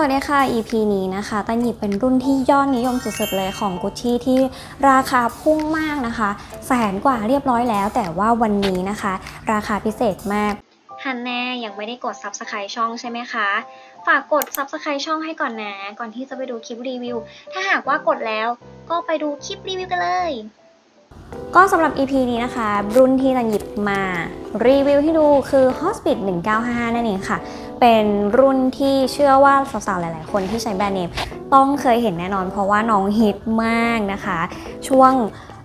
วัสดีค่ะ EP นี้นะคะตันหยิบเป็นรุ่นที่ยอดนิยมสุดๆเลยของกุชชี่ที่ราคาพุ่งมากนะคะ แสนกว่าเรียบร้อยแล้ว แต่ว่าวันนี้นะคะ ราคาพิเศษมากฮันแน่ยังไม่ได้กด Subscribe ช่องใช่ไหมคะ ฝากกด Subscribe ช่องให้ก่อนนะ ก่อนที่จะไปดูคลิปรีวิว ถ้าหากว่ากดแล้วก็ไปดูคลิปรีวิวกันเลยก็สำหรับ EP นี้นะคะ รุ่นที่ตันหยิบมารีวิวให้ดูคือ Hospit 1955 นั่นเองค่ะ เป็นรุ่นที่เชื่อว่าสาวๆหลาย ๆ คนที่ใช้แบรนด์เนมต้องเคยเห็นแน่นอน เพราะว่าน้องฮิตมากนะคะ ช่วง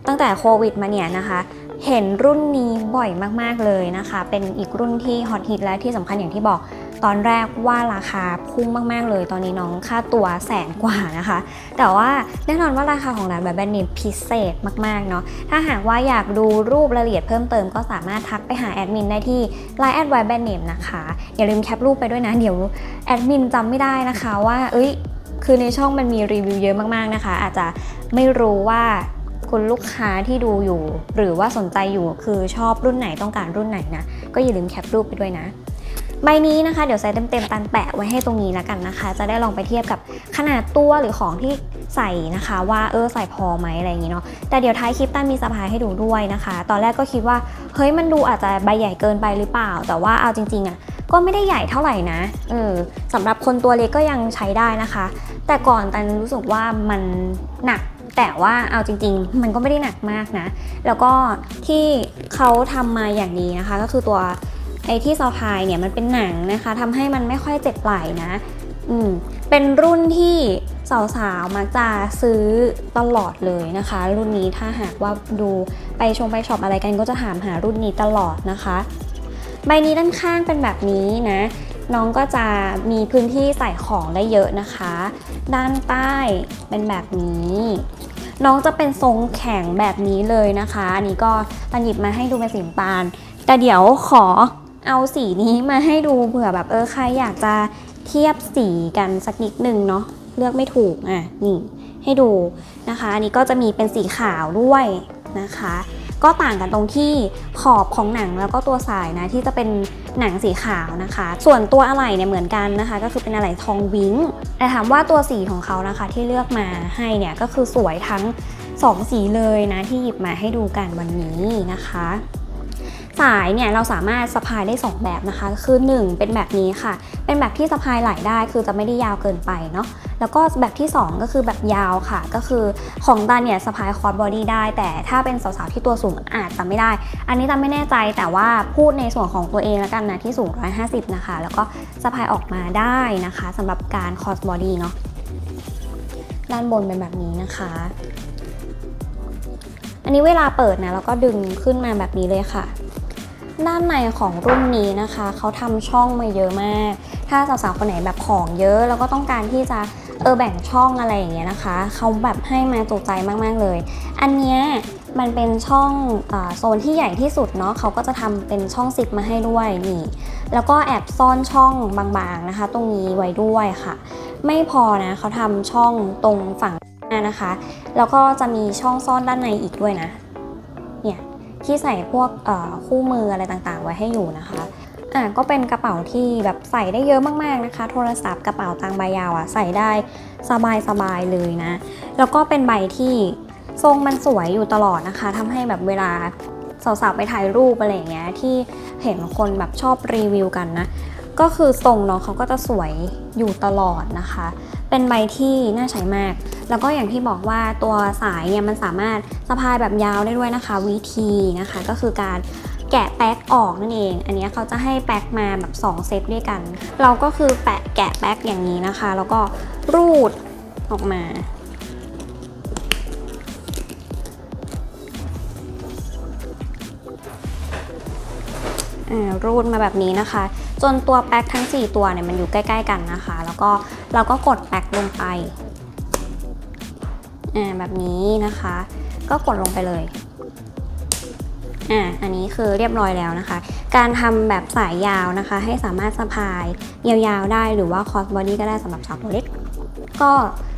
ตั้งแต่โควิดมาเนี่ยนะคะ เห็นรุ่นนี้บ่อยมากๆเลยนะคะ เป็นอีกรุ่นที่ฮอตฮิตและที่สำคัญอย่างที่บอก ตอนแรกว่าราคาพุ่งมาก ๆ เลย ตอนนี้น้องค่าตัวแสนกว่านะคะ แต่ว่าแน่นอนว่าราคาของร้านแบบแบรนด์เนมพิเศษมาก ๆ เนาะ ถ้าหากว่าอยากดูรูปรายละเอียดเพิ่มเติมก็สามารถทักไปหาแอดมินได้ที่ Line แอดไวแบนเนมนะคะ อย่าลืมแคปรูปไปด้วยนะ เดี๋ยวแอดมินจำไม่ได้นะคะว่า เอ้ย คือในช่องมันมีรีวิวเยอะมากๆนะคะ อาจจะไม่รู้ว่าคุณลูกค้าที่ดูอยู่ หรือว่าสนใจอยู่คือชอบรุ่นไหนต้องการรุ่นไหนนะ ก็อย่าลืมแคปรูปไปด้วยนะ ใบนี้นะคะเดี๋ยวใส่เต็มๆตันแปะไว้ให้ตรงนี้แล้วกันนะคะ จะได้ลองไปเทียบกับขนาดตัวหรือของที่ใส่นะคะ ว่าเออใส่พอไหมอะไรอย่างนี้เนาะแต่เดี๋ยวท้ายคลิปตันมีสะพายให้ดูด้วยนะคะ ตอนแรกก็คิดว่าเฮ้ยมันดูอาจจะใบใหญ่เกินไปหรือเปล่า แต่ว่าเอาจริงๆอะ่ะก็ไม่ได้ใหญ่เท่าไหร่นะเออสำหรับคนตัวเล็กก็ยังใช้ได้นะคะ แต่ก่อนตันรู้สึกว่ามันหนักแต่ว่าเอาจริงๆ มันก็ไม่ได้หนักมากนะ แล้วก็ที่เขาทำมาอย่างดีนะคะ ก็คือตัว ไอ้ที่ซอพายเนี่ยมันเป็นหนังนะคะทำให้มันไม่ค่อยเจ็บไหล่นะอืมเป็นรุ่นที่สาวๆมักจะซื้อตลอดเลยนะคะ รุ่นนี้ถ้าหากว่าดูไปชมไปช็อปอะไรกันก็จะถามหารุ่นนี้ตลอดนะคะ ใบนี้ด้านข้างเป็นแบบนี้นะน้องก็จะมีพื้นที่ใส่ของได้เยอะนะคะ ด้านใต้เป็นแบบนี้ น้องจะเป็นทรงแข็งแบบนี้เลยนะคะ อันนี้ก็ตันหยิบมาให้ดูเป็นสีน้ำตาล แต่เดี๋ยวขอ เอาสีนี้มาให้ดูเผื่อแบบเออใครอยากจะเทียบสีกันสักนิดนึงเนาะเลือกไม่ถูกอะนี่ให้ดูนะคะ อันนี้ก็จะมีเป็นสีขาวด้วยนะคะ ก็ต่างกันตรงที่ขอบของหนังแล้วก็ตัวสายนะที่จะเป็นหนังสีขาวนะคะ ส่วนตัวอะไหล่เนี่ยเหมือนกันนะคะ ก็คือเป็นอะไหล่ทองวิ้งแต่ถามว่าตัวสีของเขานะคะที่เลือกมาให้เนี่ยก็คือสวยทั้ง 2 สีเลยนะที่หยิบมาให้ดูกันวันนี้นะคะ สายเนี่ยเราสามารถสะพายได้ 2 แบบนะคะ คือ 1 เป็นแบบนี้ค่ะ เป็นแบบที่สะพายไหลได้คือจะไม่ได้ยาวเกินไปเนาะแล้วก็แบบที่ 2 ก็คือแบบยาวค่ะ ก็คือของตาเนี่ยสะพายคอร์ดบอดี้ได้ แต่ถ้าเป็นสาวๆที่ตัวสูงอาจจะไม่ได้ อันนี้ตาไม่แน่ใจแต่ว่าพูดในส่วนของตัวเองแล้วกันนะที่สูง 150 นะคะ แล้วก็สะพายออกมาได้นะคะสำหรับการคอร์สบอดี้เนาะด้านบนเป็นแบบนี้นะคะอันนี้เวลาเปิดนะแล้วก็ดึงขึ้นมาแบบนี้เลยค่ะ ด้านในของรุ่นนี้นะคะ เขาทำช่องมาเยอะมาก ถ้าสาวๆคนไหนแบบของเยอะแล้วก็ต้องการที่จะเออแบ่งช่องอะไรอย่างเงี้ยนะคะ เขาแบบให้มาจุใจมากๆเลย อันเนี้ยมันเป็นช่องอโซนที่ใหญ่ที่สุดเนาะเขาก็จะทำเป็นช่องซิปมาให้ด้วยนี่ แล้วก็แอบซ่อนช่องบางๆนะคะ ตรงนี้ไว้ด้วยค่ะ ไม่พอนะเขาทำช่องตรงฝั่งหน้านะคะ แล้วก็จะมีช่องซ่อนด้านในอีกด้วยนะ ที่ใส่พวกคู่มืออะไรต่างๆ ไว้ให้อยู่นะคะอะก็เป็นกระเป๋าที่แบบใส่ได้เยอะมากๆนะคะ โทรศัพท์กระเป๋าตังใบยาวอะใส่ได้สบายๆเลยนะ แล้วก็เป็นใบที่ทรงมันสวยอยู่ตลอดนะคะทำให้แบบเวลาสาวๆไปถ่ายรูปอะไรอย่างเงี้ยที่เห็นคนแบบชอบรีวิวกันนะ ก็คือทรงเนาะเขาก็จะสวยอยู่ตลอดนะคะ เป็นใบที่น่าใช้มาก แล้วก็อย่างที่บอกว่าตัวสายเนี่ยมันสามารถสะพายแบบยาวได้ด้วยนะคะ วิธีนะคะก็คือการแกะแป๊กออกนั่นเอง อันนี้เขาจะให้แป๊กมาแบบ 2 เซตด้วยกัน เราก็คือแปะแกะแป๊กอย่างนี้นะคะ แล้วก็รูดออกมาอ่ารูดมาแบบนี้นะคะ จนตัวแป๊กทั้ง 4 ตัวเนี่ยมันอยู่ใกล้ๆกันนะคะ แล้วก็เราก็กดแป๊กลงไปอ่าแบบนี้นะคะ ก็กดลงไปเลยอ่าอันนี้คือเรียบร้อยแล้วนะคะ การทำแบบสายยาวนะคะ ให้สามารถสะพายยาวๆได้หรือว่าคอสบอดี้ก็ได้สำหรับสาวตัวเล็กก็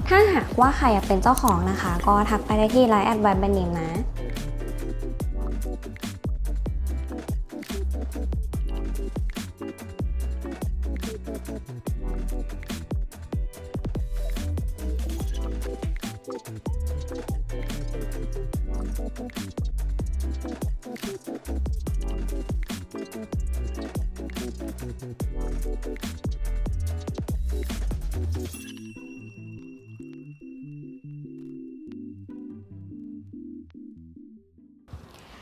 ถ้าหากว่าใครเป็นเจ้าของนะคะ ก็ทักไปได้ที่ไลน์แอดไวแบนเนมนะ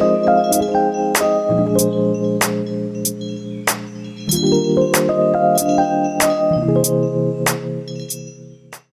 Música